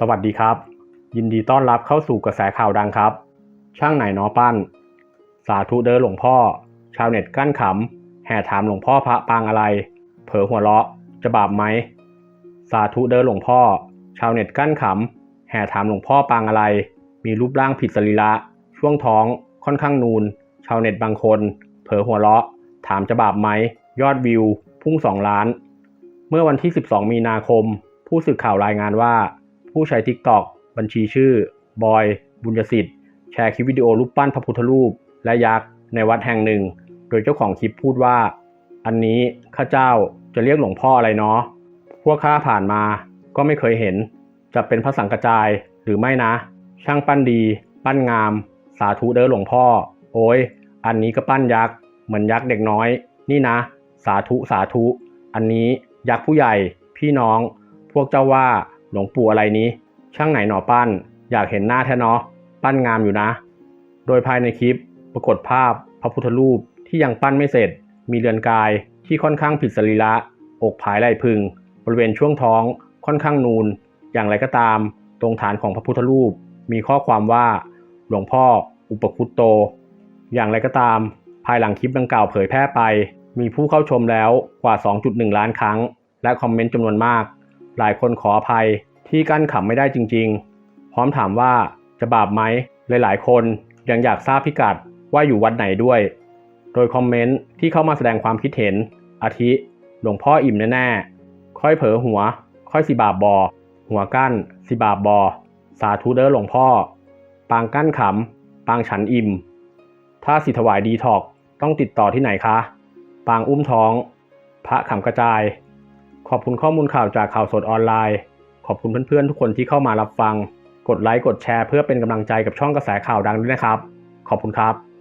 สวัสดีครับ ยินดีต้อนรับเข้าสู่กระแสข่าวดังครับ ช่างไหนเนอปั้น สาธุเด้อหลวงพ่อ ชาวเน็ตกั้นขำแห่ถามหลวงพ่อพระปางอะไร เผลอหัวเราะจะบาปไหม สาธุเด้อหลวงพ่อ ชาวเน็ตกั้นขำแห่ถามหลวงพ่อปางอะไร มีรูปร่างผิดสรีระช่วงท้อง ค่อนข้างนูน ชาวเน็ตบางคน เผลอหัวเราะ ถามจะบาปไหมยอดวิว พุ่ง 2 ล้าน เมื่อวันที่ 12 มีนาคม ผู้สื่อข่าวรายงานว่า ผู้ใช้ TikTok บัญชีชื่อ บอย บุญยสิทธิ์ แชร์คลิปวิดีโอรูปปั้นพระพุทธรูป และยักษ์ในวัดแห่งหนึ่ง โดยเจ้าของคลิปพูดว่า อันนี้ข้าเจ้าจะเรียกหลวงพ่ออะไรเนาะ พวกข้าผ่านมาก็ไม่เคยเห็น จะเป็นพระสังกระจายหรือไม่นะ ช่างปั้นดี ปั้นงาม สาธุเด้อหลวงพ่อ โอ้ย อันนี้ก็ปั้นยักษ์เหมือนยักษ์เด็กน้อย นี่นะ สาธุสาธุ อันนี้ยักษ์ผู้ใหญ่ พี่น้อง พวกเจ้าว่า หลวงปู่อะไรนี้ ช่างไหนหนอปั้น อยากเห็นหน้าแท้เนาะปั้นงามอยู่นะ โดยภายในคลิปปรากฏภาพพระพุทธรูปที่ยังปั้นไม่เสร็จ มีเรือนกายที่ค่อนข้างผิดสรีระ อกผายไหลพึง บริเวณช่วงท้องค่อนข้างนูน อย่างไรก็ตาม ตรงฐานของพระพุทธรูป มีข้อความว่า หลวงพ่อ อุปคุตโต อย่างไรก็ตาม ภายหลังคลิปดังกล่าวเผยแพร่ไป มีผู้เข้าชมแล้วกว่า 2.1 ล้านครั้ง และคอมเมนต์จำนวนมาก หลายคนขออภัยที่กั้นขำไม่ได้จริง ๆ พร้อมถามว่าจะบาปไหมหลายๆ คนยังอยากทราบพิกัดว่าอยู่วัดไหนด้วย โดยคอมเมนต์ที่เข้ามาแสดงความคิดเห็น อาทิ หลวงพ่ออิ่มแน่ๆ ค่อยเผลอหัว ค่อยสิบาปบอ หัวกั้น สิบาปบอ สาธุเด้อหลวงพ่อ ปางกั้นขำ ปางฉันอิ่ม ถ้าสิถวายดีถอกต้องติดต่อที่ไหนคะ ปางอุ้มท้อง พระขำกระจาย ขอบคุณข้อมูลข่าวจากข่าวสดออนไลน์ ขอบคุณเพื่อนๆ ทุกคนที่เข้ามารับฟัง กดไลค์ กดแชร์เพื่อเป็นกำลังใจกับช่องกระแสข่าวดังด้วยนะครับ ขอบคุณครับ